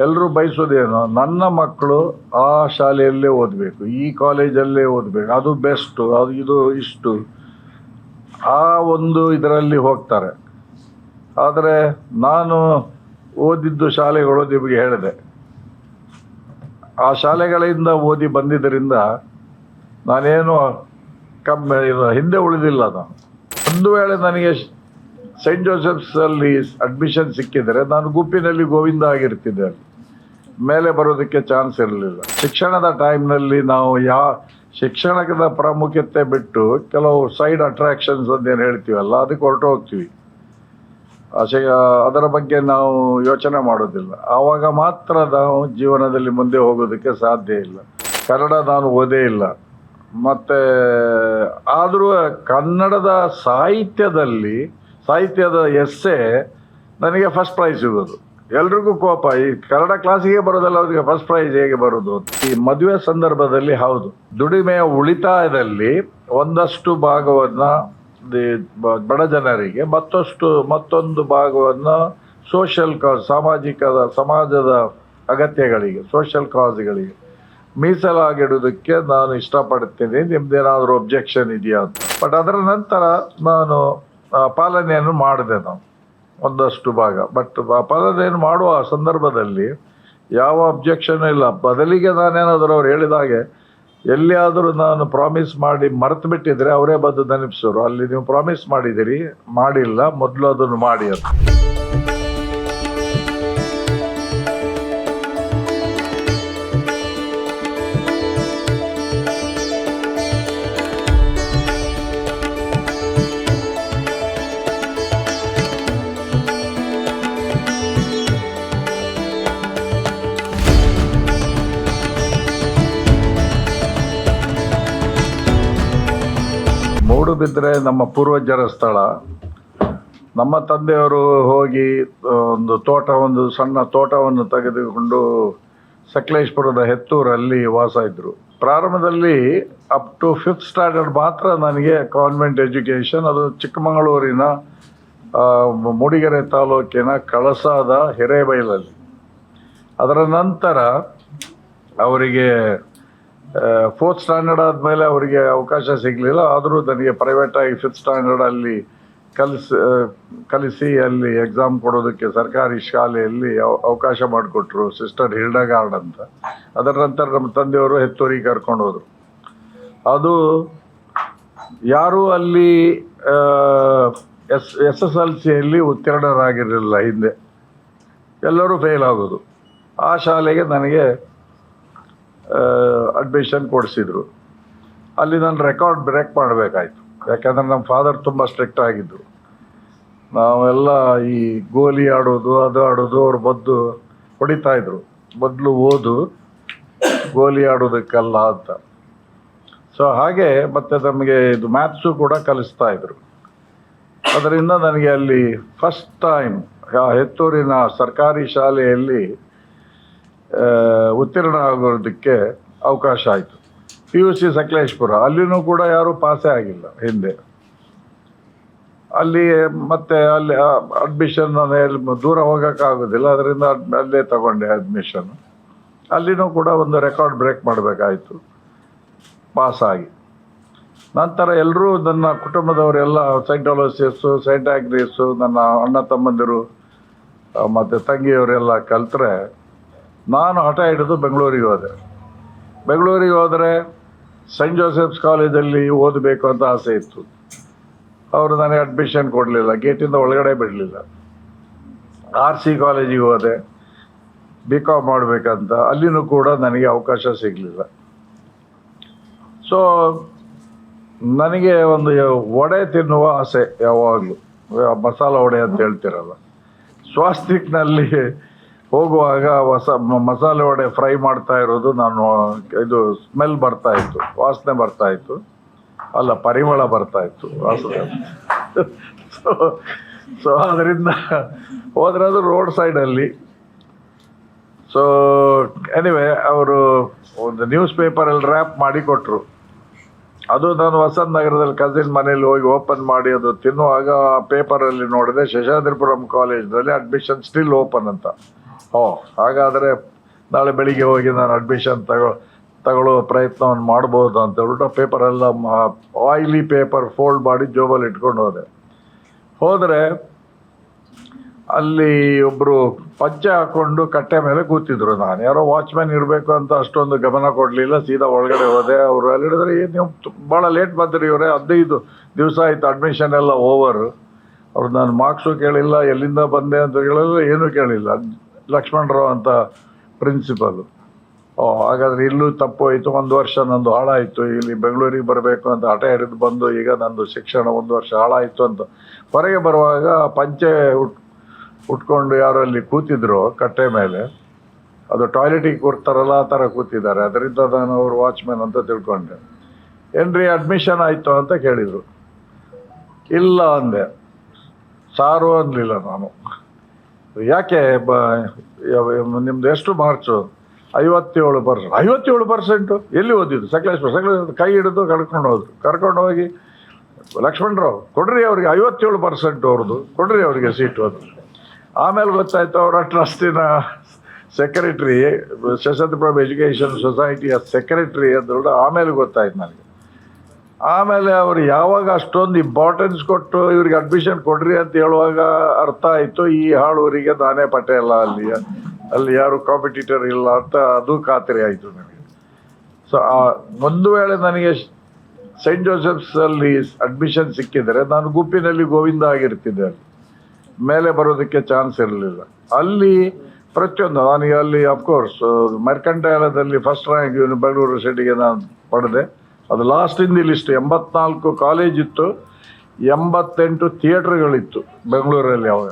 ಎಲ್ಲರೂ ಬಯಸೋದೇನು, ನನ್ನ ಮಕ್ಕಳು ಆ ಶಾಲೆಯಲ್ಲೇ ಓದಬೇಕು, ಈ ಕಾಲೇಜಲ್ಲೇ ಓದಬೇಕು, ಅದು ಬೆಸ್ಟು, ಅದು ಇದು ಇಷ್ಟು. ಆ ಒಂದು ಇದರಲ್ಲಿ ಹೋಗ್ತಾರೆ. ಆದರೆ ನಾನು ಓದಿದ್ದು ಶಾಲೆಗಳು ನಿಮಗೆ ಹೇಳಿದೆ. ಆ ಶಾಲೆಗಳಿಂದ ಓದಿ ಬಂದಿದ್ದರಿಂದ ನಾನೇನು ಕಮ್ಮಿ ಹಿಂದೆ ಉಳಿದಿಲ್ಲ ನಾನು. ಒಂದು ವೇಳೆ ನನಗೆ ಸೈಂಟ್ ಜೋಸೆಫ್ಸ್ ಅಲ್ಲಿ ಅಡ್ಮಿಷನ್ ಸಿಕ್ಕಿದರೆ ನಾನು ಗುಪ್ಪಿನಲ್ಲಿ ಗೋವಿಂದ ಆಗಿರ್ತಿದ್ದೆ. ಮೇಲೆ ಬರೋದಕ್ಕೆ ಚಾನ್ಸ್ ಇರಲಿಲ್ಲ. ಶಿಕ್ಷಣದ ಟೈಮ್ನಲ್ಲಿ ನಾವು ಯಾ, ಶಿಕ್ಷಣದ ಪ್ರಾಮುಖ್ಯತೆ ಬಿಟ್ಟು ಕೆಲವು ಸೈಡ್ ಅಟ್ರಾಕ್ಷನ್ಸ್ ಅಂತ ಏನು ಹೇಳ್ತೀವಲ್ಲ, ಅದಕ್ಕೆ ಹೊರಟು ಹೋಗ್ತೀವಿ. ಅದರ ಬಗ್ಗೆ ನಾವು ಯೋಚನೆ ಮಾಡೋದಿಲ್ಲ. ಆವಾಗ ಮಾತ್ರ ನಾವು ಜೀವನದಲ್ಲಿ ಮುಂದೆ ಹೋಗೋದಕ್ಕೆ ಸಾಧ್ಯ ಇಲ್ಲ. ಕನ್ನಡ ನಾನು ಓದೇ ಇಲ್ಲ. ಮತ್ತು, ಆದರೂ ಕನ್ನಡದ ಸಾಹಿತ್ಯದಲ್ಲಿ ಸಾಹಿತ್ಯದ ಎಸ್ಸೆ ನನಗೆ ಫಸ್ಟ್ ಪ್ರೈಸ್ ಸಿಗೋದು. ಎಲ್ರಿಗೂ ಕೋಪ. ಈ ಕನ್ನಡ ಕ್ಲಾಸಿಗೆ ಬರೋದಲ್ಲ, ಅವರಿಗೆ ಫಸ್ಟ್ ಪ್ರೈಸ್ ಹೇಗೆ ಬರೋದು ಈ ಮದುವೆ ಸಂದರ್ಭದಲ್ಲಿ ಹೌದು. ದುಡಿಮೆಯ ಉಳಿತಾಯದಲ್ಲಿ ಒಂದಷ್ಟು ಭಾಗವನ್ನು ಬಡ ಜನರಿಗೆ, ಮತ್ತಷ್ಟು, ಮತ್ತೊಂದು ಭಾಗವನ್ನು ಸೋಷಿಯಲ್ ಕಾಸ್ ಸಾಮಾಜಿಕದ, ಸಮಾಜದ ಅಗತ್ಯಗಳಿಗೆ ಸೋಷಿಯಲ್ ಕಾಸ್ಗಳಿಗೆ ಮೀಸಲಾಗಿಡೋದಕ್ಕೆ ನಾನು ಇಷ್ಟಪಡ್ತೀನಿ. ನಿಮ್ದೇನಾದರೂ ಒಬ್ಜೆಕ್ಷನ್ ಇದೆಯಾ ಅಂತ. ಬಟ್ ಅದರ ನಂತರ ನಾನು ಪಾಲನೆಯನ್ನು ಮಾಡಿದೆ ನಾವು. ಒಂದಷ್ಟು ಭಾಗ. ಬಟ್ ಪಾಲನೆಯನ್ನು ಮಾಡುವ ಸಂದರ್ಭದಲ್ಲಿ ಯಾವ ಅಬ್ಜೆಕ್ಷನ್ ಇಲ್ಲ. ಬದಲಿಗೆ ನಾನೇನಾದರೂ ಅವ್ರು ಹೇಳಿದ ಹಾಗೆ, ಎಲ್ಲಿಯಾದರೂ ನಾನು ಪ್ರಾಮಿಸ್ ಮಾಡಿ ಮರೆತು ಬಿಟ್ಟಿದ್ರೆ ಅವರೇ ಬಂದು ನೆನಪಿಸೋರು. ಅಲ್ಲಿ ನೀವು ಪ್ರಾಮಿಸ್ ಮಾಡಿದಿರಿ ಮಾಡಿಲ್ಲ, ಮೊದಲು ಅದನ್ನು ಮಾಡಿ ಅಂತ. ಮೂಡುಬಿದ್ರೆ ನಮ್ಮ ಪೂರ್ವಜರ ಸ್ಥಳ. ನಮ್ಮ ತಂದೆಯವರು ಹೋಗಿ ಒಂದು ತೋಟ, ಒಂದು ಸಣ್ಣ ತೋಟವನ್ನು ತೆಗೆದುಕೊಂಡು ಸಕಲೇಶ್ಪುರದ ಹೆತ್ತೂರಲ್ಲಿ ವಾಸ ಇದ್ದರು ಪ್ರಾರಂಭದಲ್ಲಿ ಅಪ್ ಟು ಫಿಫ್ತ್ ಸ್ಟ್ಯಾಂಡರ್ಡ್ ಮಾತ್ರ ನನಗೆ ಕಾನ್ವೆಂಟ್ ಎಜುಕೇಷನ್ ಅದು ಚಿಕ್ಕಮಗಳೂರಿನ ಮೂಡಿಗೆರೆ ತಾಲೂಕಿನ ಕಳಸಾದ ಹಿರೇಬೈಲಲ್ಲಿ. ಅದರ ನಂತರ ಅವರಿಗೆ ಫೋರ್ತ್ ಸ್ಟ್ಯಾಂಡರ್ಡ್ ಆದಮೇಲೆ ಅವರಿಗೆ ಅವಕಾಶ ಸಿಗಲಿಲ್ಲ. ಆದರೂ ನನಗೆ ಪ್ರೈವೇಟಾಗಿ ಫಿಫ್ತ್ ಸ್ಟ್ಯಾಂಡರ್ಡಲ್ಲಿ ಕಲಿಸಿ ಕಲಿಸಿ ಅಲ್ಲಿ ಎಕ್ಸಾಮ್ ಕೊಡೋದಕ್ಕೆ ಸರ್ಕಾರಿ ಶಾಲೆಯಲ್ಲಿ ಅವ- ಅವಕಾಶ ಮಾಡಿಕೊಟ್ರು ಸಿಸ್ಟರ್ ಹಿಲ್ಡಗಾರ್ಡ್ ಅಂತ. ಅದರ ನಂತರ ನಮ್ಮ ತಂದೆಯವರು ಹೆತ್ತೂರಿಗೆ ಕರ್ಕೊಂಡು ಹೋದರು. ಅದು ಯಾರೂ ಅಲ್ಲಿ ಎಸ್ ಎಸ್ ಎಸ್ ಎಲ್ ಸಿಯಲ್ಲಿ ಉತ್ತೀರ್ಣರಾಗಿರಲಿಲ್ಲ ಹಿಂದೆ. ಎಲ್ಲರೂ ಫೇಲ್ ಆಗೋದು ಆ ಶಾಲೆಗೆ ನನಗೆ ಅಡ್ಮಿಷನ್ ಕೊಡಿಸಿದ್ರು. ಅಲ್ಲಿ ನಾನು ರೆಕಾರ್ಡ್ ಬ್ರೇಕ್ ಮಾಡಬೇಕಾಯ್ತು. ಯಾಕಂದರೆ ನಮ್ಮ ಫಾದರ್ ತುಂಬ ಸ್ಟ್ರಿಕ್ಟ್ ಆಗಿದ್ದರು ನಾವೆಲ್ಲ ಈ ಗೋಲಿ ಆಡೋದು, ಅದು ಆಡೋದು, ಅವ್ರು ಬದ್ದು ಹೊಡಿತಾ ಇದ್ರು. ಮೊದಲು ಓದು, ಗೋಲಿ ಆಡೋದಕ್ಕಲ್ಲ ಅಂತ. ಸೊ ಹಾಗೆ ಮತ್ತೆ ನಮಗೆ ಇದು ಮ್ಯಾಥ್ಸು ಕೂಡ ಕಲಿಸ್ತಾ ಇದ್ರು. ಅದರಿಂದ ನನಗೆ ಅಲ್ಲಿ ಫಸ್ಟ್ ಟೈಮ್ ಹೆತ್ತೂರಿನ ಸರ್ಕಾರಿ ಶಾಲೆಯಲ್ಲಿ ಉತ್ತೀರ್ಣ ಆಗೋದಕ್ಕೆ ಅವಕಾಶ ಆಯಿತು. ಪಿ ಯು ಸಿ ಸಕಲೇಶ್ಪುರ, ಅಲ್ಲಿನೂ ಕೂಡ ಯಾರೂ ಪಾಸೇ ಆಗಿಲ್ಲ ಹಿಂದೆ. ಅಲ್ಲಿ ಮತ್ತೆ ಅಲ್ಲಿ ಅಡ್ಮಿಷನ್ ದೂರ ಹೋಗೋಕ್ಕಾಗೋದಿಲ್ಲ, ಅದರಿಂದ ಅದ್- ಅಲ್ಲೇ ತಗೊಂಡೆ ಅಡ್ಮಿಷನ್ ಅಲ್ಲಿನೂ ಕೂಡ ಒಂದು ರೆಕಾರ್ಡ್ ಬ್ರೇಕ್ ಮಾಡಬೇಕಾಯಿತು. ಪಾಸ್ ಆಗಿ ನಂತರ ಎಲ್ಲರೂ ನನ್ನ ಕುಟುಂಬದವರೆಲ್ಲ ಸೈಂಟ್ ಅಲೋಸಿಯಸ್ಸು ಸೈಂಟ್ ನನ್ನ ಅಣ್ಣ ತಮ್ಮಂದಿರು ಮತ್ತು ತಂಗಿಯವರೆಲ್ಲ ಕಲ್ತ್ರೆ ನಾನು ಹಠ ಹಿಡಿದು ಬೆಂಗಳೂರಿಗೆ ಹೋದೆ. ಬೆಂಗಳೂರಿಗೆ ಹೋದರೆ ಸೈಂಟ್ ಜೋಸೆಫ್ಸ್ ಕಾಲೇಜಲ್ಲಿ ಓದಬೇಕು ಅಂತ ಆಸೆ ಇತ್ತು. ಅವರು ನನಗೆ ಅಡ್ಮಿಷನ್ ಕೊಡಲಿಲ್ಲ ಗೇಟಿಂದ ಒಳಗಡೆ ಬಿಡಲಿಲ್ಲ. ಆರ್ ಸಿ ಕಾಲೇಜಿಗೆ ಹೋದೆ. ಬಿ ಕಾಮ್ ಮಾಡಬೇಕಂತ, ಅಲ್ಲಿನೂ ಕೂಡ ನನಗೆ ಅವಕಾಶ ಸಿಗಲಿಲ್ಲ. ಸೊ ನನಗೆ ಒಂದು ವಡೆ ತಿನ್ನುವ ಆಸೆ ಯಾವಾಗಲೂ. ಮಸಾಲ ವಡೆ ಅಂತ ಹೇಳ್ತಿರಲ್ಲ. ಸ್ವಾಸ್ತಿಕ್ನಲ್ಲಿ ಹೋಗುವಾಗ ಹೊಸ ಮಸಾಲೆ ವಡೆ ಫ್ರೈ ಮಾಡ್ತಾ ಇರೋದು ನಾನು, ಇದು ಸ್ಮೆಲ್ ಬರ್ತಾ ಇತ್ತು, ವಾಸನೆ ಬರ್ತಾ ಇತ್ತು. ಅಲ್ಲ, ಪರಿಮಳ ಬರ್ತಾ ಇತ್ತು, ವಾಸನೆ. ಸೊ ಸೊ ಅದರಿಂದ ಹೋದ್ರೆ ಅದು ರೋಡ್ ಸೈಡಲ್ಲಿ ಸೊ ಎನಿವೆ ಅವರು ಒಂದು ನ್ಯೂಸ್ ಪೇಪರಲ್ಲಿ ರ್ಯಾಪ್ ಮಾಡಿ ಕೊಟ್ಟರು ಅದು ನಾನು ವಸಂತ ನಗರದಲ್ಲಿ ಕಸಿನ್ ಮನೇಲಿ ಹೋಗಿ ಓಪನ್ ಮಾಡಿ ಅದು ತಿನ್ನುವಾಗ ಪೇಪರಲ್ಲಿ ನೋಡಿದೆ, ಶಶಾದ್ರಿಪುರಂ ಕಾಲೇಜ್ನಲ್ಲಿ ಅಡ್ಮಿಷನ್ ಸ್ಟಿಲ್ ಓಪನ್ ಅಂತ. ಓ, ಹಾಗಾದರೆ ನಾಳೆ ಬೆಳಿಗ್ಗೆ ಹೋಗಿ ನಾನು ಅಡ್ಮಿಷನ್ ತಗೋ ತಗೊಳ್ಳೋ ಪ್ರಯತ್ನವನ್ನು ಮಾಡ್ಬೋದು ಅಂತ ಹೇಳ್ಬಿಟ್ಟು ಪೇಪರೆಲ್ಲ ಆಯಿಲಿ ಪೇಪರ್ ಫೋಲ್ಡ್ ಮಾಡಿ ಜೋಬಲ್ಲಿ ಇಟ್ಕೊಂಡು ಹೋದೆ. ಹೋದರೆ ಅಲ್ಲಿ ಒಬ್ಬರು ಪಂಚೆ ಹಾಕ್ಕೊಂಡು ಕಟ್ಟೆ ಮೇಲೆ ಕೂತಿದ್ರು ನಾನು. ಯಾರೋ ವಾಚ್ಮ್ಯಾನ್ ಇರಬೇಕು ಅಂತ ಅಷ್ಟೊಂದು ಗಮನ ಕೊಡಲಿಲ್ಲ, ಸೀದಾ ಒಳಗಡೆ ಹೋದೆ. ಅವರು ಅಲ್ಲಿ ಹೇಳಿದ್ರೆ ಏನು ನೀವು ಭಾಳ ಲೇಟ್ ಬಂದ್ರಿ ಇವರೇ, ಹದಿನೈದು ದಿವಸ ಆಯಿತು ಅಡ್ಮಿಷನ್ ಎಲ್ಲ ಓವರ್ ಅವ್ರು, ನಾನು ಮಾರ್ಕ್ಸು ಕೇಳಿಲ್ಲ, ಎಲ್ಲಿಂದ ಬಂದೆ? ಅಂತ ಕೇಳಿದ್ರೆ, ಏನೂ ಕೇಳಿಲ್ಲ. ಲಕ್ಷ್ಮಣರಾವ್ ಅಂತ ಪ್ರಿನ್ಸಿಪಲ್ ಓ, ಹಾಗಾದ್ರೆ ಇಲ್ಲೂ ತಪ್ಪು ಹೋಯಿತು ಒಂದು ವರ್ಷ ನಂದು ಹಾಳಾಯಿತು, ಇಲ್ಲಿ ಬೆಂಗಳೂರಿಗೆ ಬರಬೇಕು ಅಂತ ಹಠ ಹಿಡಿದು ಬಂದು ಈಗ ನಂದು ಶಿಕ್ಷಣ ಒಂದು ವರ್ಷ ಹಾಳಾಯಿತು ಅಂತ. ಹೊರಗೆ ಬರುವಾಗ ಪಂಚೆ ಉಟ್, ಉಟ್ಕೊಂಡು ಯಾರೋ ಅಲ್ಲಿ ಕೂತಿದ್ರು ಕಟ್ಟೆ ಮೇಲೆ. ಅದು ಟಾಯ್ಲೆಟಿಗೆ ಕೊಡ್ತಾರಲ್ಲ ಆ ಥರ ಕೂತಿದ್ದಾರೆ. ಅದರಿಂದ ನಾನು ಅವರು ವಾಚ್ಮ್ಯಾನ್ ಅಂತ ತಿಳ್ಕೊಂಡೆ. ಏನ್ರಿ ಅಡ್ಮಿಷನ್ ಆಯಿತು ಅಂತ ಕೇಳಿದರು. ಇಲ್ಲ ಅಂದೆ. ಸಾರು ಅನ್ನಲಿಲ್ಲ ನಾನು. ಯಾಕೆ ಬ ನಿಮ್ದು ಎಷ್ಟು ಮಾರ್ಚು? ಐವತ್ತೇಳು ಪರ್ಸೆಂಟ್ ಐವತ್ತೇಳು ಪರ್ಸೆಂಟು ಎಲ್ಲಿ ಓದಿದ್ದು? ಸಕಲೇಶ್ವರ ಸಕಲೇಶ್ವರ ಕೈ ಹಿಡಿದು ಕರ್ಕೊಂಡು ಹೋದ್ರು. ಕರ್ಕೊಂಡು ಹೋಗಿ ಲಕ್ಷ್ಮಣರಾವ್, ಕೊಡ್ರಿ ಅವ್ರಿಗೆ ಐವತ್ತೇಳು ಪರ್ಸೆಂಟ್ ಅವ್ರದ್ದು. ಕೊಡ್ರಿ ಅವರಿಗೆ ಸೀಟು ಅದು. ಆಮೇಲೆ ಗೊತ್ತಾಯ್ತು ಅವರ ಟ್ರಸ್ಟಿನ ಸೆಕ್ರೆಟ್ರಿ ಸಶಸ್ತ್ರಪ್ರಭ ಎಜುಕೇಷನ್ ಸೊಸೈಟಿಯ ಸೆಕ್ರೆಟ್ರಿ ಅಂತ ಆಮೇಲೆ ಗೊತ್ತಾಯ್ತು ನನಗೆ. ಆಮೇಲೆ ಅವರು ಯಾವಾಗ ಅಷ್ಟೊಂದು ಇಂಪಾರ್ಟೆನ್ಸ್ ಕೊಟ್ಟು ಇವ್ರಿಗೆ ಅಡ್ಮಿಷನ್ ಕೊಡ್ರಿ ಅಂತ ಹೇಳುವಾಗ ಅರ್ಥ ಆಯಿತು, ಈ ಹಾಳೂರಿಗೆ ನಾನೇ ಪಟ್ಟೆ ಅಲ್ಲ, ಅಲ್ಲಿ ಅಲ್ಲಿ ಯಾರು ಕಾಂಪಿಟೇಟರ್ ಇಲ್ಲ ಅಂತ ಅದು ಖಾತ್ರಿ ಆಯಿತು ನನಗೆ. ಸೊ ಒಂದು ವೇಳೆ ನನಗೆ ಸೈಂಟ್ ಜೋಸೆಫ್ಸ್ ಅಲ್ಲಿ ಅಡ್ಮಿಷನ್ ಸಿಕ್ಕಿದರೆ ನಾನು ಗುಪ್ಪಿನಲ್ಲಿ ಗೋವಿಂದ ಆಗಿರ್ತಿದ್ದೆ ಅಲ್ಲಿ. ಮೇಲೆ ಬರೋದಕ್ಕೆ ಚಾನ್ಸ್ ಇರಲಿಲ್ಲ. ಅಲ್ಲಿ ಪ್ರತಿಯೊಂದು ನನಗೆ ಅಲ್ಲಿ ಅಫ್ಕೋರ್ಸ್ ಮರ್ಕಂಟಾಲದಲ್ಲಿ ಫಸ್ಟ್ ರ್ಯಾಂಕ್ ಬೆಂಗಳೂರು ಸಿಟಿಗೆ ನಾನು ಪಡೆದೆ. ಅದು ಲಾಸ್ಟ್ ಇನ್ ದಿ ಲಿಸ್ಟ್ ಎಂಬತ್ನಾಲ್ಕು ಕಾಲೇಜ್ ಇತ್ತು, ಎಂಬತ್ತೆಂಟು ಥಿಯೇಟ್ರ್ಗಳಿತ್ತು ಬೆಂಗಳೂರಲ್ಲಿ ಅವಾಗ.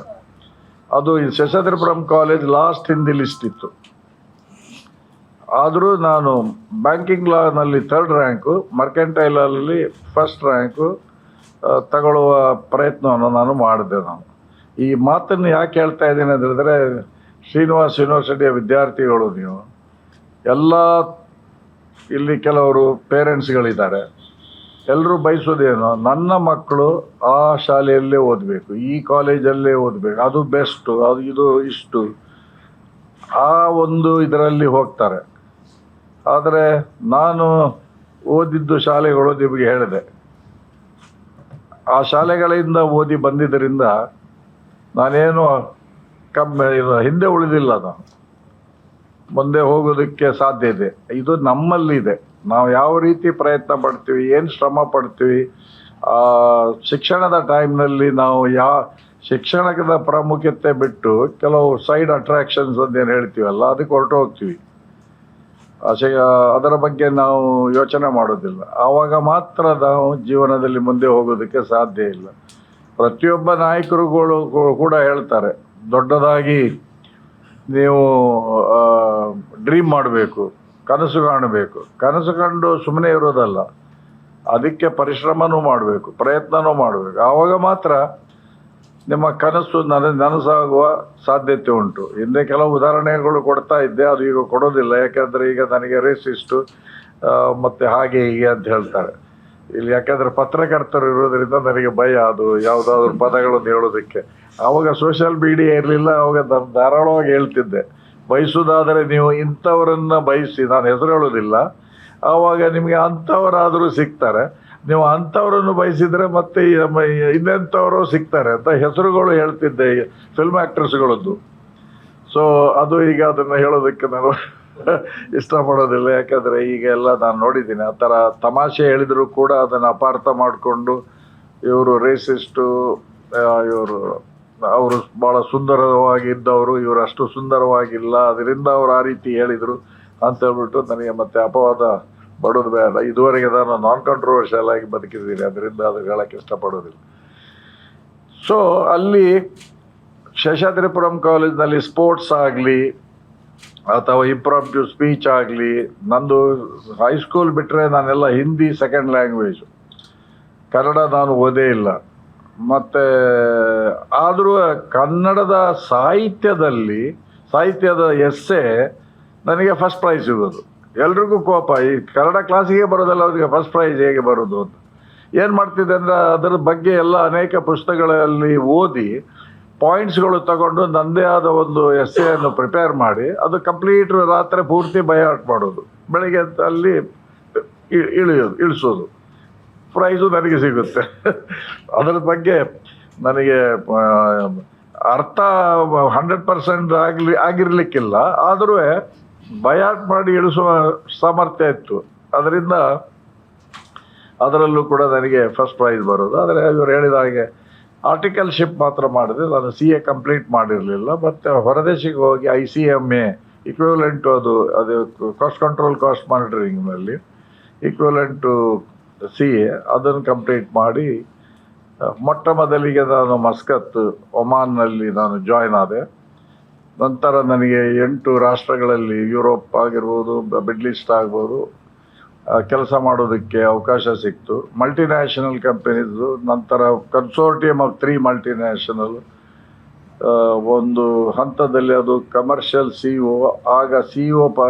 ಅದು Seshadripuram college last in the list ಇತ್ತು. ಆದರೂ ನಾನು ಬ್ಯಾಂಕಿಂಗ್ ಲಾನಲ್ಲಿ ಥರ್ಡ್ ರ್ಯಾಂಕು ಮರ್ಕೆಂಟೈಲಲ್ಲಿ ಫಸ್ಟ್ ರ್ಯಾಂಕು ತಗೊಳ್ಳುವ ಪ್ರಯತ್ನವನ್ನು ನಾನು ಮಾಡಿದೆ ನಾನು. ಈ ಮಾತನ್ನು ಯಾಕೆ ಹೇಳ್ತಾ ಇದ್ದೀನಿ ಅಂತ ಹೇಳಿದ್ರೆ ಶ್ರೀನಿವಾಸ್ ಯೂನಿವರ್ಸಿಟಿಯ ವಿದ್ಯಾರ್ಥಿಗಳು ನೀವು, ಎಲ್ಲ ಇಲ್ಲಿ ಕೆಲವರು ಪೇರೆಂಟ್ಸ್ಗಳಿದ್ದಾರೆ ಎಲ್ಲರೂ ಬಯಸೋದೇನು, ನನ್ನ ಮಕ್ಕಳು ಆ ಶಾಲೆಯಲ್ಲೇ ಓದಬೇಕು, ಈ ಕಾಲೇಜಲ್ಲೇ ಓದಬೇಕು, ಅದು ಬೆಸ್ಟು ಅದು ಇದು ಇಷ್ಟು. ಆ ಒಂದು ಇದರಲ್ಲಿ ಹೋಗ್ತಾರೆ. ಆದರೆ ನಾನು ಓದಿದ್ದು ಶಾಲೆಗಳು ನಿಮಗೆ ಹೇಳಿದೆ. ಆ ಶಾಲೆಗಳಿಂದ ಓದಿ ಬಂದಿದ್ದರಿಂದ ನಾನೇನು ಕಮ್ಮಿ ಹಿಂದೆ ಉಳಿದಿಲ್ಲ ನಾನು. ಮುಂದೆ ಹೋಗೋದಕ್ಕೆ ಸಾಧ್ಯ ಇದೆ. ಇದು ನಮ್ಮಲ್ಲಿದೆ. ನಾವು ಯಾವ ರೀತಿ ಪ್ರಯತ್ನ ಪಡ್ತೀವಿ, ಏನು ಶ್ರಮ ಪಡ್ತೀವಿ ಶಿಕ್ಷಣದ ಟೈಮ್ನಲ್ಲಿ ನಾವು ಯಾ, ಶಿಕ್ಷಣದ ಪ್ರಾಮುಖ್ಯತೆ ಬಿಟ್ಟು ಕೆಲವು ಸೈಡ್ ಅಟ್ರಾಕ್ಷನ್ಸ್ ಅಂತ ಏನು ಹೇಳ್ತೀವಲ್ಲ, ಅದಕ್ಕೆ ಹೊರಟು ಹೋಗ್ತೀವಿ. ಅದರ ಬಗ್ಗೆ ನಾವು ಯೋಚನೆ ಮಾಡೋದಿಲ್ಲ. ಆವಾಗ ಮಾತ್ರ ನಾವು ಜೀವನದಲ್ಲಿ ಮುಂದೆ ಹೋಗೋದಕ್ಕೆ ಸಾಧ್ಯ ಇಲ್ಲ. ಪ್ರತಿಯೊಬ್ಬ ನಾಯಕರುಗಳು ಕೂಡ ಹೇಳ್ತಾರೆ, ದೊಡ್ಡದಾಗಿ ನೀವು ಡ್ರೀಮ್ ಮಾಡಬೇಕು, ಕನಸು ಕಾಣಬೇಕು. ಕನಸು ಕಂಡು ಸುಮ್ಮನೆ ಇರೋದಲ್ಲ. ಅದಕ್ಕೆ ಪರಿಶ್ರಮನೂ ಮಾಡಬೇಕು, ಪ್ರಯತ್ನನೂ ಮಾಡಬೇಕು. ಆವಾಗ ಮಾತ್ರ ನಿಮ್ಮ ಕನಸು ನನ, ನನಸಾಗುವ ಸಾಧ್ಯತೆ ಉಂಟು. ಹಿಂದೆ ಕೆಲವು ಉದಾಹರಣೆಗಳು ಕೊಡ್ತಾ ಇದ್ದೆ, ಅದು ಈಗ ಕೊಡೋದಿಲ್ಲ. ಯಾಕೆಂದರೆ ಈಗ ನನಗೆ ರೇಸಿಸ್ಟು ಮತ್ತು ಹಾಗೆ ಹೀಗೆ ಅಂತ ಹೇಳ್ತಾರೆ. ಇಲ್ಲಿ ಯಾಕಂದ್ರೆ ಪತ್ರಕರ್ತರು ಇರೋದ್ರಿಂದ ನನಗೆ ಭಯ ಅದು, ಯಾವುದಾದ್ರೂ ಪದಗಳನ್ನು ಹೇಳೋದಕ್ಕೆ. ಆವಾಗ ಸೋಷಿಯಲ್ ಮೀಡಿಯಾ ಇರಲಿಲ್ಲ, ಅವಾಗ ನಾನು ಧಾರಾಳವಾಗಿ ಹೇಳ್ತಿದ್ದೆ. ಬಯಸುವುದಾದರೆ ನೀವು ಇಂಥವರನ್ನ ಬಯಸಿ, ನಾನು ಹೆಸರು ಹೇಳೋದಿಲ್ಲ. ಆವಾಗ ನಿಮಗೆ ಅಂಥವರಾದರೂ ಸಿಗ್ತಾರೆ. ನೀವು ಅಂಥವರನ್ನು ಬಯಸಿದರೆ ಮತ್ತೆ ಇನ್ನೆಂಥವರು ಸಿಗ್ತಾರೆ ಅಂತ ಹೆಸರುಗಳು ಹೇಳ್ತಿದ್ದೆ ಫಿಲ್ಮ್ ಆ್ಯಕ್ಟ್ರಸ್ಗಳದ್ದು ಸೊ ಅದು ಈಗ ಅದನ್ನು ಹೇಳೋದಕ್ಕೆ ನಾನು ಇಷ್ಟಪಡೋದಿಲ್ಲ, ಯಾಕಂದರೆ ಈಗ ಎಲ್ಲ ನಾನು ನೋಡಿದ್ದೀನಿ, ಆ ಥರ ತಮಾಷೆ ಹೇಳಿದರೂ ಕೂಡ ಅದನ್ನು ಅಪಾರ್ಥ ಮಾಡಿಕೊಂಡು ಇವರು ರೇಸಿಸ್ಟು ಇವರು, ಅವರು ಭಾಳ ಸುಂದರವಾಗಿದ್ದವರು, ಇವರು ಅಷ್ಟು ಸುಂದರವಾಗಿಲ್ಲ, ಅದರಿಂದ ಅವರು ಆ ರೀತಿ ಹೇಳಿದರು ಅಂತ ಹೇಳ್ಬಿಟ್ಟು ನನಗೆ ಮತ್ತೆ ಅಪವಾದ ಬಡೋದು ಬೇಡ. ಇದುವರೆಗೆ ನಾನು ನಾನ್ ಕಾಂಟ್ರವರ್ಷಿಯಲ್ ಆಗಿ ಬದುಕಿದ್ದೀನಿ, ಅದರಿಂದ ಅದು ಹೇಳಕ್ಕೆ ಇಷ್ಟಪಡೋದಿಲ್ಲ. ಸೊ ಅಲ್ಲಿ ಶೇಷಾದ್ರಿಪುರಂ ಕಾಲೇಜ್ನಲ್ಲಿ ಸ್ಪೋರ್ಟ್ಸ್ ಆಗಲಿ ಅಥವಾ ಇಂಪ್ರಾಂಪ್ಟಿವ್ ಸ್ಪೀಚ್ ಆಗಲಿ, ನಂದು ಹೈಸ್ಕೂಲ್ ಬಿಟ್ಟರೆ ನಾನೆಲ್ಲ ಹಿಂದಿ ಸೆಕೆಂಡ್ ಲ್ಯಾಂಗ್ವೇಜ್ ಕನ್ನಡ ನಾನು ಓದೇ ಇಲ್ಲ. ಮತ್ತು, ಆದರೂ ಕನ್ನಡದ ಸಾಹಿತ್ಯದಲ್ಲಿ, ಸಾಹಿತ್ಯದ ಎಸ್ಸೆ ನನಗೆ ಫಸ್ಟ್ ಪ್ರೈಸ್ ಸಿಗೋದು ಎಲ್ರಿಗೂ ಕೋಪ, ಈ ಕನ್ನಡ ಕ್ಲಾಸಿಗೆ ಬರೋದಲ್ಲ, ಅವರಿಗೆ ಫಸ್ಟ್ ಪ್ರೈಸ್ ಹೇಗೆ ಬರೋದು ಅಂತ. ಏನು ಮಾಡ್ತಿದ್ದೆ ಅಂದರೆ, ಅದರ ಬಗ್ಗೆ ಎಲ್ಲ ಅನೇಕ ಪುಸ್ತಕಗಳಲ್ಲಿ ಓದಿ ಪಾಯಿಂಟ್ಸ್ಗಳು ತಗೊಂಡು ನನ್ನದೇ ಆದ ಒಂದು ಎಸ್ ಅನ್ನು ಪ್ರಿಪೇರ್ ಮಾಡಿ, ಅದು ಕಂಪ್ಲೀಟ್ ರಾತ್ರಿ ಪೂರ್ತಿ ಬೈಹಾಟ್ ಮಾಡೋದು. ಬೆಳಗ್ಗೆ ಅಲ್ಲಿ ಇಳಿಯೋದು, ಇಳಿಸೋದು. ಪ್ರೈಸು ನನಗೆ ಸಿಗುತ್ತೆ. ಅದರ ಬಗ್ಗೆ ನನಗೆ ಅರ್ಥ ಹಂಡ್ರೆಡ್ ಪರ್ಸೆಂಟ್ ಆಗಲಿ, ಆಗಿರಲಿಕ್ಕಿಲ್ಲ. ಆದರೂ ಬಯಾಟ್ ಮಾಡಿ ಇಳಿಸುವ ಸಾಮರ್ಥ್ಯ ಇತ್ತು. ಅದರಿಂದ ಅದರಲ್ಲೂ ಕೂಡ ನನಗೆ ಫಸ್ಟ್ ಪ್ರೈಸ್ ಬರೋದು. ಆದರೆ ಇವರು ಹೇಳಿದ ಹಾಗೆ ಆರ್ಟಿಕಲ್ಶಿಪ್ ಮಾತ್ರ ಮಾಡಿದೆ ನಾನು ಸಿ ಎ ಕಂಪ್ಲೀಟ್ ಮಾಡಿರಲಿಲ್ಲ ಮತ್ತು ಹೊರದೇಶಕ್ಕೆ ಹೋಗಿ I C M A equivalent ಅದು ಅದು ಕಾಸ್ಟ್ ಕಂಟ್ರೋಲ್ ಕಾಸ್ಟ್ ಮಾನಿಟರಿಂಗ್ನಲ್ಲಿ ಇಕ್ವಿಲೆಂಟು ಸಿ ಎ ಅದನ್ನು ಕಂಪ್ಲೀಟ್ ಮಾಡಿ ಮೊಟ್ಟ ಮೊದಲಿಗೆ ನಾನು ಮಸ್ಕತ್, ಒಮಾನ್ನಲ್ಲಿ ನಾನು ಜಾಯ್ನ್ ಆದೆ. ನಂತರ ನನಗೆ ಎಂಟು ರಾಷ್ಟ್ರಗಳಲ್ಲಿ ಯುರೋಪ್ ಆಗಿರ್ಬೋದು ಮಿಡ್ಲ್ ಈಸ್ಟ್ ಆಗ್ಬೋದು ಕೆಲಸ ಮಾಡೋದಕ್ಕೆ ಅವಕಾಶ ಸಿಕ್ತು. ಮಲ್ಟಿನ್ಯಾಷನಲ್ ಕಂಪನೀಸು ನಂತರ ಕನ್ಸೋರ್ಟಿಯಮ್ ಆಫ್ ತ್ರೀ ಮಲ್ಟಿನ್ಯಾಷನಲ್ ಒಂದು ಹಂತದಲ್ಲಿ ಅದು ಕಮರ್ಷಿಯಲ್ ಸಿ ಒ ಆಗ ಸಿ ಒ ಪ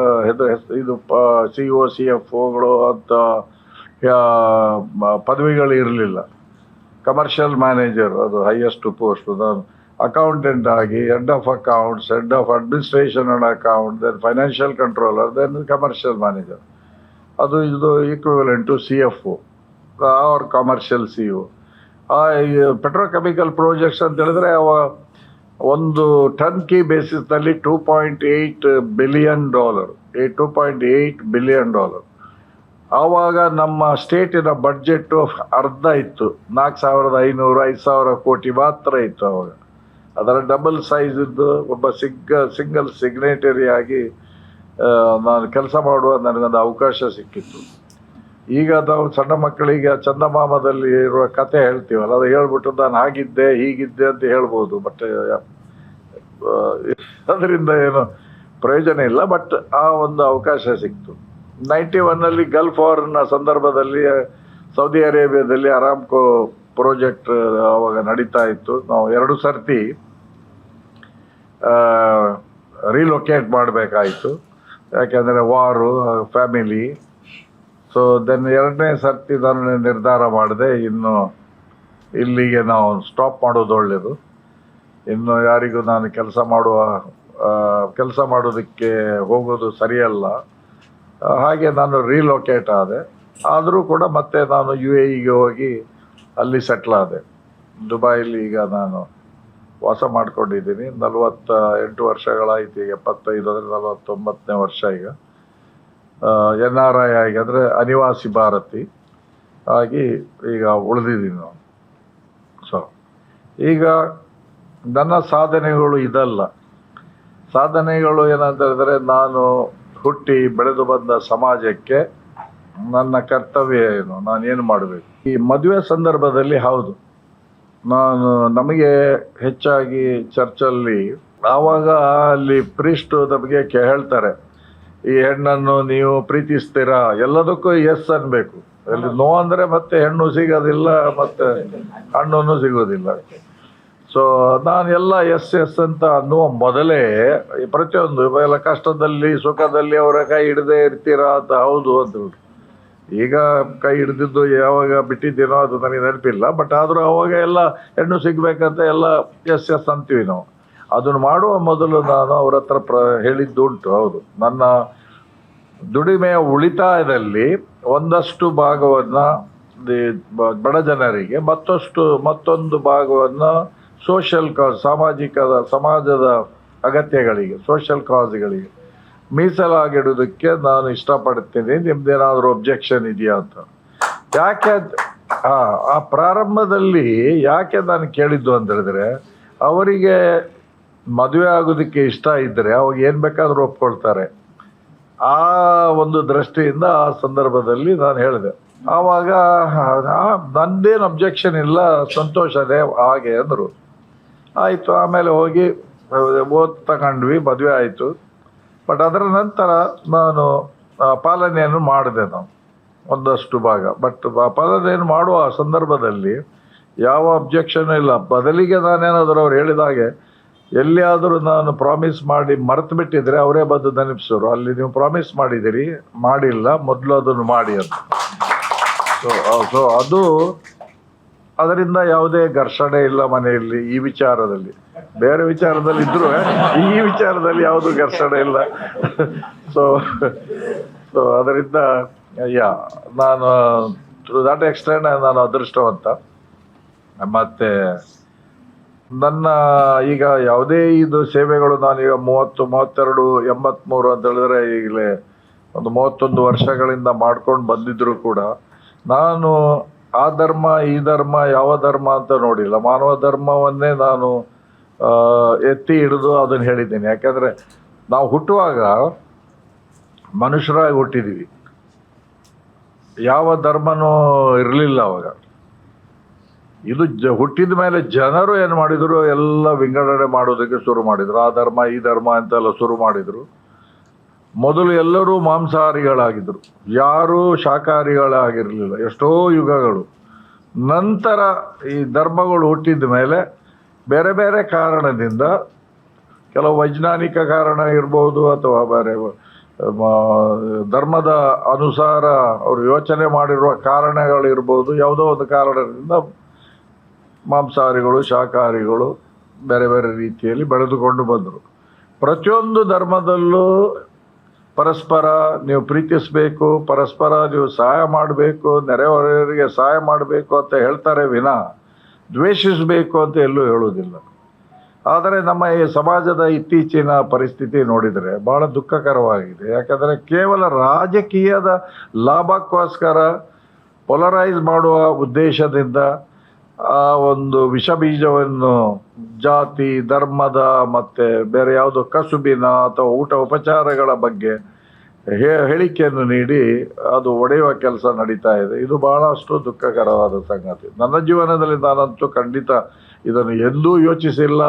ಇದು ಪ ಸಿ ಒ ಸಿ ಎಫ್ ಒಗಳು ಅಂತ ಪದವಿಗಳು ಇರಲಿಲ್ಲ. ಕಮರ್ಷಿಯಲ್ ಮ್ಯಾನೇಜರ್ ಅದು ಹೈಯೆಸ್ಟ್ ಪೋಸ್ಟ್ ಅಕೌಂಟೆಂಟ್ ಆಗಿ head of accounts head of administration and account then financial controller then commercial manager ಅದು ಇದು equivalent to C F R commercial C ಆ ಪೆಟ್ರೋಕೆಮಿಕಲ್ ಪ್ರಾಜೆಕ್ಟ್ಸ್ ಅಂತ ಹೇಳಿದ್ರೆ ಅವ ಒಂದು ಟನ್ ಕಿ ಬೇಸಿಸ್ನಲ್ಲಿ two point eight billion dollar two point eight billion dollar ಆವಾಗ ನಮ್ಮ ಸ್ಟೇಟಿನ ಬಡ್ಜೆಟ್ಟು ಅರ್ಧ ಇತ್ತು, ನಾಲ್ಕು ಸಾವಿರದ ಐನೂರು, ಐದು ಸಾವಿರ ಕೋಟಿ ಮಾತ್ರ ಇತ್ತು ಆವಾಗ ಅದರ ಡಬಲ್ ಸೈಜ್ ಇದ್ದು ಒಬ್ಬ ಸಿಗ್ಗ ಸಿಂಗಲ್ ಸಿಗ್ನೇಟರಿ ಆಗಿ ನಾನು ಕೆಲಸ ಮಾಡುವ ನನಗೊಂದು ಅವಕಾಶ ಸಿಕ್ಕಿತ್ತು. ಈಗ ನಾವು ಸಣ್ಣ ಮಕ್ಕಳಿಗೆ ಚಂದಮಾಮದಲ್ಲಿ ಇರುವ ಕತೆ ಹೇಳ್ತೀವಲ್ಲ, ಅದು ಹೇಳ್ಬಿಟ್ಟು ನಾನು ಹಾಗಿದ್ದೆ, ಹೀಗಿದ್ದೆ ಅಂತ ಹೇಳ್ಬೋದು ಬಟ್ ಅದರಿಂದ ಏನು ಪ್ರಯೋಜನ ಇಲ್ಲ ಬಟ್ ಆ ಒಂದು ಅವಕಾಶ ಸಿಕ್ತು. ನೈಂಟಿ ಒನ್ನಲ್ಲಿ ಗಲ್ಫ್ ವಾರ್ನ ಸಂದರ್ಭದಲ್ಲಿ ಸೌದಿ ಅರೇಬಿಯಾದಲ್ಲಿ ಅರಾಮ್ಕೋ ಪ್ರಾಜೆಕ್ಟ್ ಅವಾಗ ನಡೀತಾ ಇತ್ತು. ನಾವು ಎರಡು ಸರ್ತಿ ರೀಲೊಕೇಟ್ ಮಾಡಬೇಕಾಯಿತು. ಯಾಕೆಂದರೆ ವಾರು ಫ್ಯಾಮಿಲಿ ಸೊ ದೆನ್ ಎರಡನೇ ಸರ್ತಿ ನಾನು ನಿರ್ಧಾರ ಮಾಡಿದೆ, ಇನ್ನು ಇಲ್ಲಿಗೆ ನಾವು ಸ್ಟಾಪ್ ಮಾಡೋದು ಒಳ್ಳೆಯದು ಇನ್ನು ಯಾರಿಗೂ ನಾನು ಕೆಲಸ ಮಾಡುವ ಕೆಲಸ ಮಾಡೋದಕ್ಕೆ ಹೋಗೋದು ಸರಿಯಲ್ಲ. ಹಾಗೆ ನಾನು ರೀಲೊಕೇಟ್ ಆದೆ. ಆದರೂ ಕೂಡ ಮತ್ತೆ ನಾನು ಯು ಎ ಇಗೆ ಹೋಗಿ ಅಲ್ಲಿ ಸೆಟ್ಲ್ ಆದೆ. ದುಬೈಲಿ ಈಗ ನಾನು ವಾಸ ಮಾಡ್ಕೊಂಡಿದ್ದೀನಿ. ನಲವತ್ತ ಎಂಟು ವರ್ಷಗಳಾಯ್ತು ಈಗ, ಎಪ್ಪತ್ತೈದು ಅಂದರೆ ನಲವತ್ತೊಂಬತ್ತನೇ ವರ್ಷ ಈಗ. ಎನ್ ಆರ್ ಐ ಆಗಿ ಅಂದರೆ ಅನಿವಾಸಿ ಭಾರತಿ. ಆಗಿ ಈಗ ಉಳಿದಿದ್ದೀನಿ ನಾನು. ಸೊ ಈಗ ನನ್ನ ಸಾಧನೆಗಳು ಇದಲ್ಲ. ಸಾಧನೆಗಳು ಏನಂತ ಹೇಳಿದ್ರೆ ನಾನು ಹುಟ್ಟಿ ಬೆಳೆದು ಬಂದ ಸಮಾಜಕ್ಕೆ ನನ್ನ ಕರ್ತವ್ಯ ಏನು? ನಾನು ಏನು ಮಾಡಬೇಕು? ಈ ಮದುವೆ ಸಂದರ್ಭದಲ್ಲಿ ಹೌದು. ನಾನು ನಮಗೆ ಹೆಚ್ಚಾಗಿ ಚರ್ಚಲ್ಲಿ, ಆವಾಗ ಅಲ್ಲಿ ಪ್ರೀಸ್ಟ್ ನಮಗೆ ಕೆ- ಹೇಳ್ತಾರೆ, ಈ ಹೆಣ್ಣನ್ನು ನೀವು ಪ್ರೀತಿಸ್ತೀರಾ? ಎಲ್ಲದಕ್ಕೂ ಎಸ್ ಅನ್ಬೇಕು. ಅಲ್ಲಿ ನೋ ಅಂದ್ರೆ ಮತ್ತೆ ಹೆಣ್ಣು ಸಿಗೋದಿಲ್ಲ, ಮತ್ತೆ ಹಣ್ಣು ಸಿಗೋದಿಲ್ಲ. ಸೊ ನಾನು ಎಲ್ಲ ಎಸ್ ಎಸ್ ಅಂತ ಅನ್ನುವ ಮೊದಲೇ ಪ್ರತಿಯೊಂದು, ಎಲ್ಲ ಕಷ್ಟದಲ್ಲಿ, ಸುಖದಲ್ಲಿ ಅವರ ಕೈ ಹಿಡದೇ ಇರ್ತೀರಾ ಅಂತ ಹೌದು ಅಂತ. ಈಗ ಕೈ ಹಿಡಿದಿದ್ದು ಯಾವಾಗ ಬಿಟ್ಟಿದ್ದೀನೋ ಅದು ನನಗೆ ನೆನಪಿಲ್ಲ ಬಟ್ ಆದರೂ ಅವಾಗ ಎಲ್ಲ ಹೆಣ್ಣು ಸಿಗಬೇಕಂತ ಎಲ್ಲ ಎಸ್ ಎಸ್ ಅಂತೀವಿ ನಾವು. ಅದನ್ನು ಮಾಡುವ ಮೊದಲು ನಾನು ಅವ್ರ ಹತ್ರ ಪ್ರ ಹೇಳಿದ್ದುಂಟು ಹೌದು. ನನ್ನ ದುಡಿಮೆಯ ಉಳಿತಾಯದಲ್ಲಿ ಒಂದಷ್ಟು ಭಾಗವನ್ನು ಬಡ ಜನರಿಗೆ, ಮತ್ತಷ್ಟು, ಮತ್ತೊಂದು ಭಾಗವನ್ನು ಸೋಷಿಯಲ್ ಕಾಸ್ ಸಾಮಾಜಿಕ ಸಮಾಜದ ಅಗತ್ಯಗಳಿಗೆ ಸೋಷಿಯಲ್ ಕಾಸ್ಗಳಿಗೆ ಮೀಸಲಾಗಿಡೋದಕ್ಕೆ ನಾನು ಇಷ್ಟಪಡ್ತೀನಿ. ನಿಮ್ದೇನಾದರೂ ಒಬ್ಜೆಕ್ಷನ್ ಇದೆಯಾ ಅಂತ. ಯಾಕೆ ಆ ಪ್ರಾರಂಭದಲ್ಲಿ ಯಾಕೆ ನಾನು ಕೇಳಿದ್ದು ಅಂತ ಹೇಳಿದ್ರೆ, ಅವರಿಗೆ ಮದುವೆ ಆಗೋದಕ್ಕೆ ಇಷ್ಟ ಇದ್ದರೆ ಅವಾಗ ಏನು ಬೇಕಾದರೂ ಒಪ್ಕೊಳ್ತಾರೆ. ಆ ಒಂದು ದೃಷ್ಟಿಯಿಂದ ಆ ಸಂದರ್ಭದಲ್ಲಿ ನಾನು ಹೇಳಿದೆ. ಆವಾಗ ನಂದೇನು ಅಬ್ಜೆಕ್ಷನ್ ಇಲ್ಲ ಸಂತೋಷನೇ ಹಾಗೆ ಅಂದರು. ಆಯಿತು, ಆಮೇಲೆ ಹೋಗಿ ಓದ್ ತಗೊಂಡ್ವಿ, ಮದುವೆ ಆಯಿತು. ಬಟ್ ಅದರ ನಂತರ ನಾನು ಪಾಲನೆಯನ್ನು ಮಾಡಿದೆ ನಾನು, ಒಂದಷ್ಟು ಭಾಗ. ಬಟ್ ಪಾಲನೆಯನ್ನು ಮಾಡುವ ಸಂದರ್ಭದಲ್ಲಿ ಯಾವ ಅಬ್ಜೆಕ್ಷನ್ ಇಲ್ಲ. ಬದಲಿಗೆ ನಾನೇನಾದರೂ ಅವ್ರು ಹೇಳಿದ ಹಾಗೆ, ಎಲ್ಲಿಯಾದರೂ ನಾನು ಪ್ರಾಮಿಸ್ ಮಾಡಿ ಮರೆತು ಬಿಟ್ಟಿದ್ರೆ ಅವರೇ ಬಂದು ನೆನಪಿಸೋರು. ಅಲ್ಲಿ ನೀವು ಪ್ರಾಮಿಸ್ ಮಾಡಿದಿರಿ ಮಾಡಿಲ್ಲ, ಮೊದಲು ಅದನ್ನು ಮಾಡಿ ಅಂತ. ಸೊ ಸೊ ಅದು ಅದರಿಂದ ಯಾವುದೇ ಘರ್ಷಣೆ ಇಲ್ಲ ಮನೆಯಲ್ಲಿ ಈ ವಿಚಾರದಲ್ಲಿ. ಬೇರೆ ವಿಚಾರದಲ್ಲಿ ಇದ್ರು ಈ ವಿಚಾರದಲ್ಲಿ ಯಾವುದು ಘರ್ಷಣೆ ಇಲ್ಲ. ಸೊ ಸೊ ಅದರಿಂದ, ಯಾ, ನಾನು ಟು ದಟ್ ಎಕ್ಸ್ಟೆಂಡ್ ನಾನು ಅದೃಷ್ಟವಂತ. ಮತ್ತೆ, ನನ್ನ ಈಗ ಯಾವುದೇ ಇದು ಸೇವೆಗಳು ನಾನೀಗ ಮೂವತ್ತು, ಮೂವತ್ತೆರಡು, ಎಂಬತ್ಮೂರು ಅಂತ ಹೇಳಿದ್ರೆ ಈಗಲೇ ಒಂದು ಮೂವತ್ತೊಂದು ವರ್ಷಗಳಿಂದ ಮಾಡ್ಕೊಂಡು ಬಂದಿದ್ರು ಕೂಡ, ನಾನು ಆ ಧರ್ಮ, ಈ ಧರ್ಮ, ಯಾವ ಧರ್ಮ ಅಂತ ನೋಡಿಲ್ಲ. ಮಾನವ ಧರ್ಮವನ್ನೇ ನಾನು ಎತ್ತಿ ಹಿಡಿದು ಅದನ್ನು ಹೇಳಿದ್ದೇನೆ. ಯಾಕೆಂದರೆ ನಾವು ಹುಟ್ಟುವಾಗ ಮನುಷ್ಯರಾಗಿ ಹುಟ್ಟಿದ್ದೀವಿ ಯಾವ ಧರ್ಮನೂ ಇರಲಿಲ್ಲ ಅವಾಗ. ಇದು ಜ, ಹುಟ್ಟಿದ ಮೇಲೆ ಜನರು ಏನು ಮಾಡಿದರು? ಎಲ್ಲ ವಿಂಗಡಣೆ ಮಾಡೋದಕ್ಕೆ ಶುರು ಮಾಡಿದರು. ಆ ಧರ್ಮ, ಈ ಧರ್ಮ ಅಂತೆಲ್ಲ ಶುರು ಮಾಡಿದರು. ಮೊದಲು ಎಲ್ಲರೂ ಮಾಂಸಾಹಾರಿಗಳಾಗಿದ್ದರು ಯಾರೂ ಶಾಕಾಹಾರಿಗಳಾಗಿರಲಿಲ್ಲ. ಎಷ್ಟೋ ಯುಗಗಳು. ನಂತರ ಈ ಧರ್ಮಗಳು ಹುಟ್ಟಿದ ಮೇಲೆ ಬೇರೆ ಬೇರೆ ಕಾರಣದಿಂದ ಕೆಲವು ವೈಜ್ಞಾನಿಕ ಕಾರಣ ಇರ್ಬೋದು ಅಥವಾ ಬೇರೆ ಧರ್ಮದ ಅನುಸಾರ ಅವರು ಯೋಚನೆ ಮಾಡಿರುವ ಕಾರಣಗಳಿರ್ಬೋದು, ಯಾವುದೋ ಒಂದು ಕಾರಣದಿಂದ ಮಾಂಸಾಹಾರಿಗಳು, ಶಾಕಾಹಾರಿಗಳು ಬೇರೆ ಬೇರೆ ರೀತಿಯಲ್ಲಿ ಬೆಳೆದುಕೊಂಡು ಬಂದರು. ಪ್ರತಿಯೊಂದು ಧರ್ಮದಲ್ಲೂ ಪರಸ್ಪರ ನೀವು ಪ್ರೀತಿಸಬೇಕು, ಪರಸ್ಪರ ನೀವು ಸಹಾಯ ಮಾಡಬೇಕು, ನೆರೆಹೊರೆಯವರಿಗೆ ಸಹಾಯ ಮಾಡಬೇಕು ಅಂತ ಹೇಳ್ತಾರೆ ವಿನ ದ್ವೇಷಿಸಬೇಕು ಅಂತ ಎಲ್ಲೂ ಹೇಳುವುದಿಲ್ಲ. ಆದರೆ ನಮ್ಮ ಈ ಸಮಾಜದ ಇತ್ತೀಚಿನ ಪರಿಸ್ಥಿತಿ ನೋಡಿದರೆ ಬಹಳ ದುಃಖಕರವಾಗಿದೆ. ಯಾಕಂದರೆ ಕೇವಲ ರಾಜಕೀಯದ ಲಾಭಕ್ಕೋಸ್ಕರ ಪೊಲರೈಸ್ ಮಾಡುವ ಉದ್ದೇಶದಿಂದ ಆ ಒಂದು ವಿಷ ಬೀಜವನ್ನು ಜಾತಿ, ಧರ್ಮದ ಮತ್ತು ಬೇರೆ ಯಾವುದೋ ಕಸುಬಿನ ಅಥವಾ ಊಟ ಉಪಚಾರಗಳ ಬಗ್ಗೆ ಹೇಳಿಕೆಯನ್ನು ನೀಡಿ ಅದು ಒಡೆಯುವ ಕೆಲಸ ನಡೀತಾ ಇದೆ. ಇದು ಬಹಳಷ್ಟು ದುಃಖಕರವಾದ ಸಂಗತಿ. ನನ್ನ ಜೀವನದಲ್ಲಿ ನಾನಂತೂ ಖಂಡಿತ ಇದನ್ನು ಎಂದೂ ಯೋಚಿಸಿಲ್ಲ.